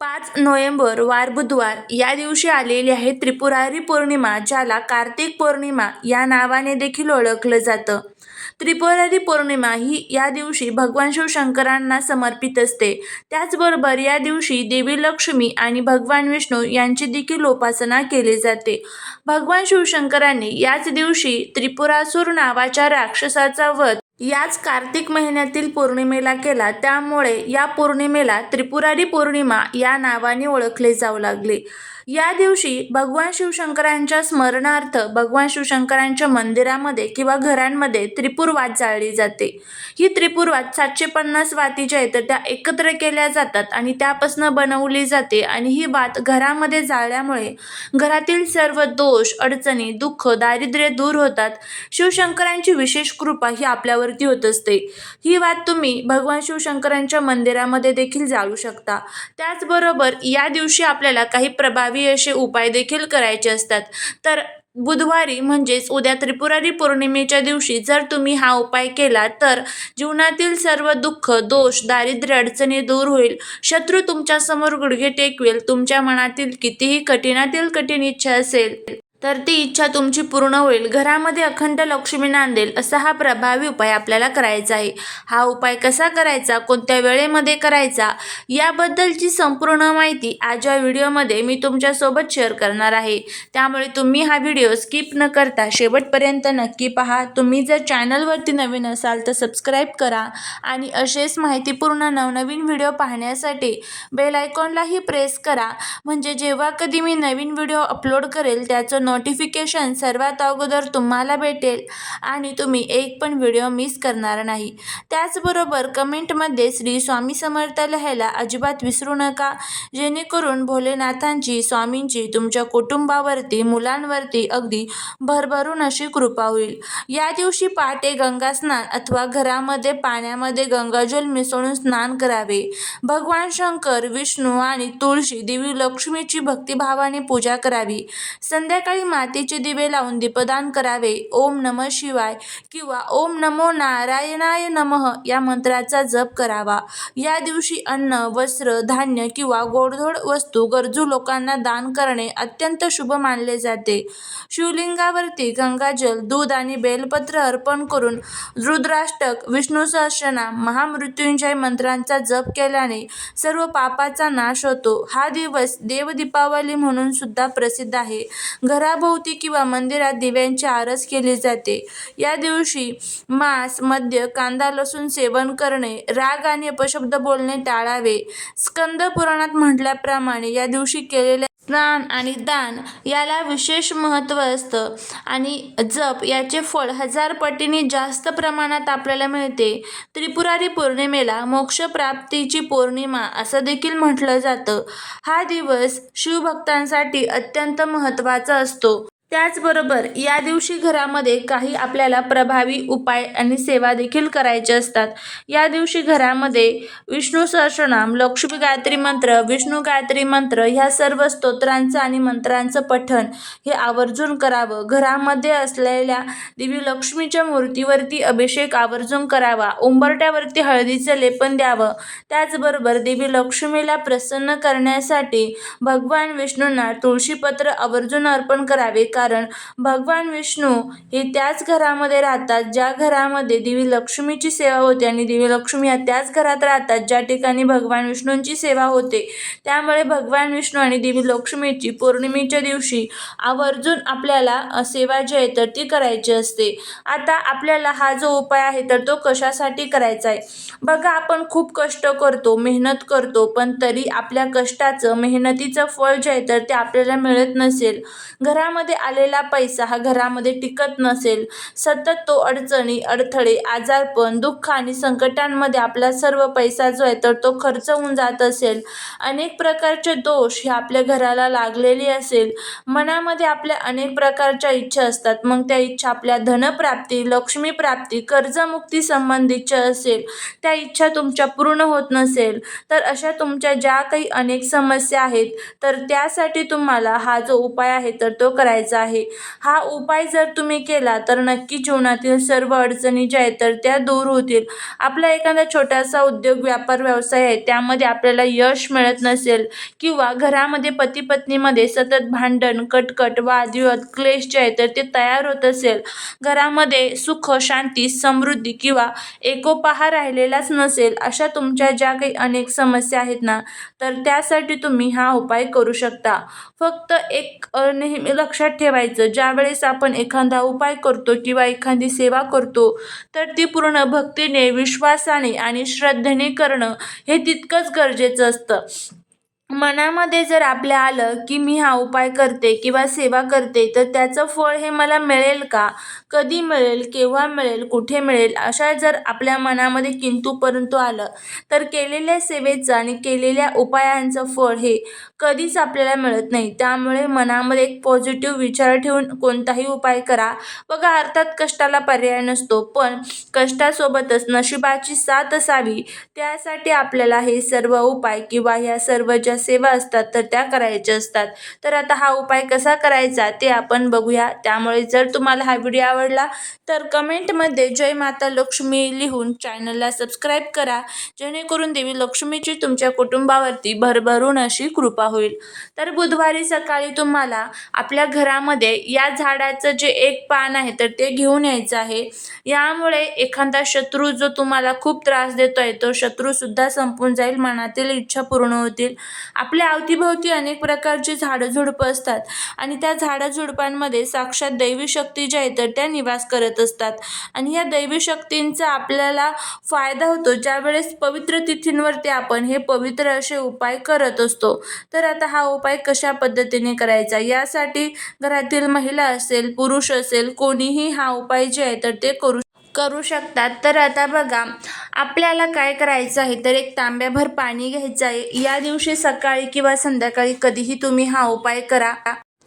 पाच नोव्हेंबर वार बुधवार या दिवशी आलेली आहे त्रिपुरारी पौर्णिमा ज्याला कार्तिक पौर्णिमा या नावाने देखील ओळखलं जातं. त्रिपुरारी पौर्णिमा ही या दिवशी भगवान शिवशंकरांना समर्पित असते. त्याचबरोबर या दिवशी देवी लक्ष्मी आणि भगवान विष्णू यांची देखील उपासना केली जाते. भगवान शिवशंकरांनी याच दिवशी त्रिपुरासूर नावाच्या राक्षसाचा वध याच कार्तिक महिन्यातील पौर्णिमेला केला त्यामुळे या पौर्णिमेला त्रिपुरारी पौर्णिमा या नावाने ओळखले जाऊ लागले. या दिवशी भगवान शिवशंकरांच्या स्मरणार्थ भगवान शिवशंकरांच्या मंदिरामध्ये किंवा घरांमध्ये त्रिपूर वात जाळली जाते. ही त्रिपूर वात सातशे पन्नास वाती ज्या आहेत तर त्या एकत्र केल्या जातात आणि त्यापासून बनवली जाते आणि ही वात घरामध्ये जाळल्यामुळे घरातील सर्व दोष अडचणी दुःख दारिद्र्य दूर होतात. शिवशंकरांची विशेष कृपा ही आपल्यावरती होत असते. ही वात तुम्ही भगवान शिवशंकरांच्या मंदिरामध्ये देखील जाळू शकता. त्याचबरोबर या दिवशी आपल्याला काही प्रभावी असे उपाय देखील करायचे असतात. तर बुधवारी म्हणजेच उद्या त्रिपुरारी पौर्णिमेच्या दिवशी जर तुम्ही हा उपाय केला तर जीवनातील सर्व दुःख दोष दारिद्र्य अडचणी दूर होईल. शत्रू तुमच्यासमोर गुडघे टेकवेल. तुमच्या मनातील कितीही कठीणातील कठीण इच्छा असेल तर ती इच्छा तुमची पूर्ण होईल. घरामध्ये अखंड लक्ष्मी नांदेल असा हा प्रभावी उपाय आपल्याला करायचा आहे. हा उपाय कसा करायचा? कोणत्या वेळेमध्ये करायचा? याबद्दलची संपूर्ण माहिती आज या व्हिडिओमध्ये मी तुमच्यासोबत शेअर करणार आहे. त्यामुळे तुम्ही हा व्हिडिओ स्किप न करता शेवटपर्यंत नक्की पहा. तुम्ही जर चॅनलवरती नवीन असाल तर सबस्क्राईब करा आणि असेच माहितीपूर्ण नवनवीन व्हिडिओ पाहण्यासाठी बेल आयकॉनलाही प्रेस करा. म्हणजे जेव्हा कधी मी नवीन व्हिडिओ अपलोड करेल त्याचं नोटिफिकेशन सर्वात अगोदर तुम्हाला भेटेल आणि तुम्ही एक पण व्हिडिओ मिस करणार नाही. त्याचबरोबर कमेंटमध्ये श्री स्वामी समर्थ लिहायला अजिबात विसरू नका. जेणेकरून भोलेनाथांची स्वामींची तुमच्या कुटुंबावरती मुलांवरती अगदी भरभरून अशी कृपा होईल. या दिवशी पहाटे गंगा स्नान अथवा घरामध्ये पाण्यामध्ये गंगाजल मिसळून स्नान करावे. भगवान शंकर विष्णू आणि तुळशी देवी लक्ष्मीची भक्तिभावाने पूजा करावी. संध्याकाळी मातीचे दिवे लावून दीपदान करावे. ओम नम शिवाय किंवा ओम नमो नारायणाय नमः या मंत्राचा जप करावा. या दिवशी अन्न वस्त्र धान्य किंवा गोडधोड वस्तू गरजू लोकांना दान करणे अत्यंत शुभ मानले जाते. शिवलिंगावरती गंगाजल दूध आणि बेलपत्र अर्पण करून रुद्राष्टक विष्णू सहस्रनाम महामृत्युंजय मंत्रांचा जप केल्याने सर्व पापाचा नाश होतो. हा दिवस देव दीपावली म्हणून सुद्धा प्रसिद्ध आहे. घराभोवती किंवा मंदिरात दिव्यांची आरस केली जाते. या दिवशी मांस मद्य कांदा लसूण सेवन करणे राग आणि अपशब्द बोलणे टाळावे. स्कंद पुराणात म्हटल्याप्रमाणे या दिवशी केलेल्या स्नान आणि दान याला विशेष महत्त्व असतं. आणि जप याचे फळ हजार पटीने जास्त प्रमाणात आपल्याला मिळते. त्रिपुरारी पौर्णिमेला मोक्षप्राप्तीची पौर्णिमा असं देखील म्हटलं जातं. हा दिवस शिवभक्तांसाठी अत्यंत महत्त्वाचा असतो. त्याचबरोबर या दिवशी घरामध्ये काही आपल्याला प्रभावी उपाय आणि सेवा देखील करायचे असतात. या दिवशी घरामध्ये विष्णू सहस्रनाम लक्ष्मी गायत्री मंत्र विष्णू गायत्री मंत्र ह्या सर्व स्तोत्रांचं आणि मंत्रांचं पठण हे आवर्जून करावं. घरामध्ये असलेल्या देवी लक्ष्मीच्या मूर्तीवरती अभिषेक आवर्जून करावा. उंबरट्यावरती हळदीचं लेपन द्यावं. त्याचबरोबर देवी लक्ष्मीला प्रसन्न करण्यासाठी भगवान विष्णूंना तुळशीपत्र आवर्जून अर्पण करावे. कारण भगवान विष्णू हे त्याच घरामध्ये राहतात ज्या घरामध्ये देवी लक्ष्मीची सेवा होते आणि देवी लक्ष्मी या त्याच घरात राहतात ज्या ठिकाणी भगवान विष्णूंची सेवा होते. त्यामुळे भगवान विष्णू आणि देवी लक्ष्मीची पौर्णिमेच्या दिवशी आवर्जून आपल्याला सेवा जी आहे तर ती करायची असते. आता आपल्याला हा जो उपाय आहे तर तो कशासाठी करायचा आहे? बघा आपण खूप कष्ट करतो मेहनत करतो पण तरी आपल्या कष्टाचं मेहनतीचं फळ जे आहे तर ते आपल्याला मिळत नसेल. घरामध्ये आलेला पैसा हा घरामध्ये टिकत नसेल. सतत तो अडचणी अडथळे आजारपण दुःख आणि संकटांमध्ये आपला सर्व पैसा जो आहे तर तो खर्च होऊन जात असेल. अनेक प्रकारचे दोष हे आपल्या घराला लागलेले असेल. मनामध्ये आपल्या अनेक प्रकारच्या इच्छा असतात. मग त्या इच्छा आपल्या धनप्राप्ती लक्ष्मीप्राप्ती कर्जमुक्ती संबंधीच्या असेल. त्या इच्छा तुमच्या पूर्ण होत नसेल. तर अशा तुमच्या ज्या काही अनेक समस्या आहेत तर त्यासाठी तुम्हाला हा जो उपाय आहे तर तो करायचा करायचा आहे. हा उपाय जर तुम्ही केला तर नक्की जीवनातील सर्व अडचणी ज्या आहेत तर त्या दूर होतील. आपला एखादा छोटासा उद्योग व्यापार व्यवसाय आहे त्यामध्ये आपल्याला यश मिळत नसेल किंवा घरामध्ये पती पत्नीमध्ये सतत भांडण कटकट वादविवाद क्लेश जे आहे तर ते तयार होत असेल. घरामध्ये सुख शांती समृद्धी किंवा एकोपहा राहिलेलाच नसेल अशा तुमच्या ज्या काही अनेक समस्या आहेत ना तर त्यासाठी तुम्ही हा उपाय करू शकता. फक्त एक नेहमी लक्षात ठेवा ठेवायचं. ज्यावेळेस आपण एखादा उपाय करतो किंवा एखादी सेवा करतो तर ती पूर्ण भक्तीने विश्वासाने आणि श्रद्धेने करणं हे तितकंच गरजेचं असतं. मनामध्ये जर आपल्या आलं की मी हा उपाय करते किंवा सेवा करते तर त्याचं फळ हे मला मिळेल का? कधी मिळेल? केव्हा मिळेल? कुठे मिळेल? अशा जर आपल्या मनामध्ये किंतु परंतु आलं तर केलेल्या सेवेचं आणि केलेल्या उपायांचं फळ हे कधीच आपल्याला मिळत नाही. त्यामुळे मनामध्ये एक पॉझिटिव्ह विचार ठेवून कोणताही उपाय करा. बघा अर्थात कष्टाला पर्याय नसतो पण कष्टासोबतच नशिबाची साथ असावी. त्यासाठी आपल्याला हे सर्व उपाय किंवा ह्या सर्व ज्या सेवा असतात तर त्या करायच्या असतात. तर आता हा उपाय कसा करायचा ते आपण बघूया. त्यामुळे जर तुम्हाला हा व्हिडिओ आवडला तर कमेंटमध्ये जय माता लक्ष्मी लिहून चॅनलला सबस्क्राईब करा. जेणेकरून देवी लक्ष्मीची तुमच्या कुटुंबावरती भरभरून अशी कृपा होईल. तर बुधवारी सकाळी तुम्हाला आपल्या घरामध्ये या झाडाचं जे एक पान आहे तर ते घेऊन यायचं आहे. यामुळे एखादा शत्रू जो तुम्हाला खूप त्रास देतो आहे तो शत्रूसुद्धा संपून जाईल मनातील इच्छा पूर्ण होतील. आपल्या अवतीभोवती अनेक प्रकारची झाडं-झुडपं असतात आणि त्या झाडाझुडपांमध्ये साक्षात दैवी शक्ती ज्या आहेत तर त्या निवास करत असतात. आणि या दैवी शक्तींचा आपल्याला फायदा होतो. ज्यावेळेस पवित्र तिथींवरती आपण हे पवित्र असे उपाय करत असतो तर आता हा उपाय कशा पद्धतीने करायचा? यासाठी घरातील महिला असेल पुरुष असेल कोणीही हा उपाय जे आहे तर ते करू करू शकतात. तर आता बघा आपल्याला काय करायचं आहे? तर एक तांब्याभर पाणी घ्यायचं आहे. या दिवशी सकाळी किंवा संध्याकाळी कधीही तुम्ही हा उपाय करा.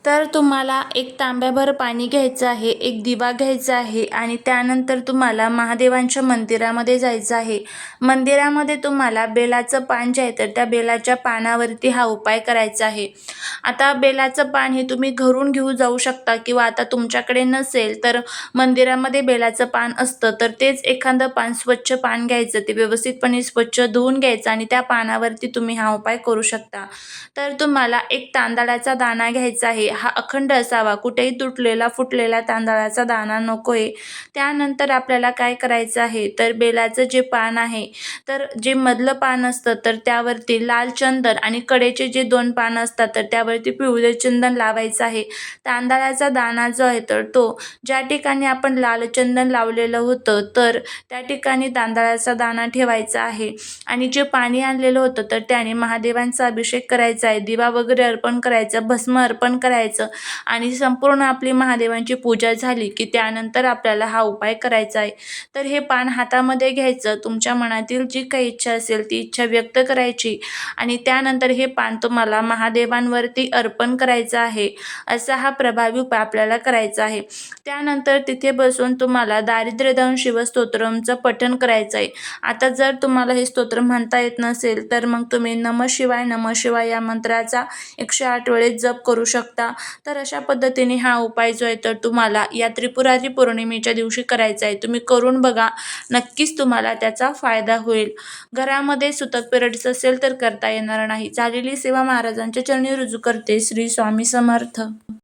तर तुम्हाला एक तांब्याभर पाणी घ्यायचं आहे एक दिवा घ्यायचा आहे आणि त्यानंतर तुम्हाला महादेवांच्या मंदिरामध्ये जायचं आहे. मंदिरामध्ये तुम्हाला बेलाचं पान जे आहे तर त्या बेलाच्या पानावरती हा उपाय करायचा आहे. आता बेलाचं पान हे तुम्ही घरून घेऊ जाऊ शकता किंवा आता तुमच्याकडे नसेल तर मंदिरामध्ये बेलाचं पान असतं तर तेच एखादं पान स्वच्छ पान घ्यायचं ते व्यवस्थितपणे स्वच्छ धुवून घ्यायचं आणि त्या पानावरती तुम्ही हा उपाय करू शकता. तर तुम्हाला एक तांदळाचा दाणा घ्यायचा आहे हा अखंड असावा. कुठेही तुटलेला फुटलेला तांदळाचा दाणा नको आहे त्यानंतर आपल्याला काय करायचं आहे? तर बेलाचं जे पान आहे तर जे मधलं पान असतं तर त्यावरती लाल चंदन आणि कडेचे जे दोन पानं असतात तर त्यावरती पिवळे चंदन लावायचं आहे. तांदळाचा दाणा जो आहे तर तो ज्या ठिकाणी आपण लाल चंदन लावलेलं होतं तर त्या ठिकाणी तांदळाचा दाणा ठेवायचा आहे. आणि जे पाणी आणलेलं होतं तर त्याने महादेवांचा अभिषेक करायचा आहे. दिवा वगैरे अर्पण करायचं भस्म अर्पण करायचं आणि संपूर्ण आपली महादेवांची पूजा झाली की त्यानंतर आपल्याला हा उपाय करायचा आहे. तर हे पान हातामध्ये घ्यायचं. तुमच्या मनातील जी काही इच्छा असेल ती इच्छा व्यक्त करायची. आणि त्यानंतर हे पान तुम्हाला महादेवांवरती अर्पण करायचं आहे. असा हा प्रभावी उपाय आपल्याला करायचा आहे. त्यानंतर तिथे बसून तुम्हाला दारिद्र्यदान शिवस्तोत्रमचं पठण करायचं आहे. आता जर तुम्हाला हे स्तोत्र म्हणता येत नसेल तर मग तुम्ही नम शिवाय नम शिवाय या मंत्राचा एकशे आठ वेळेस जप करू शकता. तर अशा पद्धतीने हा उपाय जो आहे तर तुम्हाला या त्रिपुरारी पौर्णिमेच्या दिवशी करायचा आहे. तुम्ही करून बघा. नक्कीच तुम्हाला त्याचा फायदा होईल. घरामध्ये सुतक पिरियड्स असेल तर करता येणार नाही. झालेली सेवा महाराजांच्या चरणी रुजू करते. श्री स्वामी समर्थ.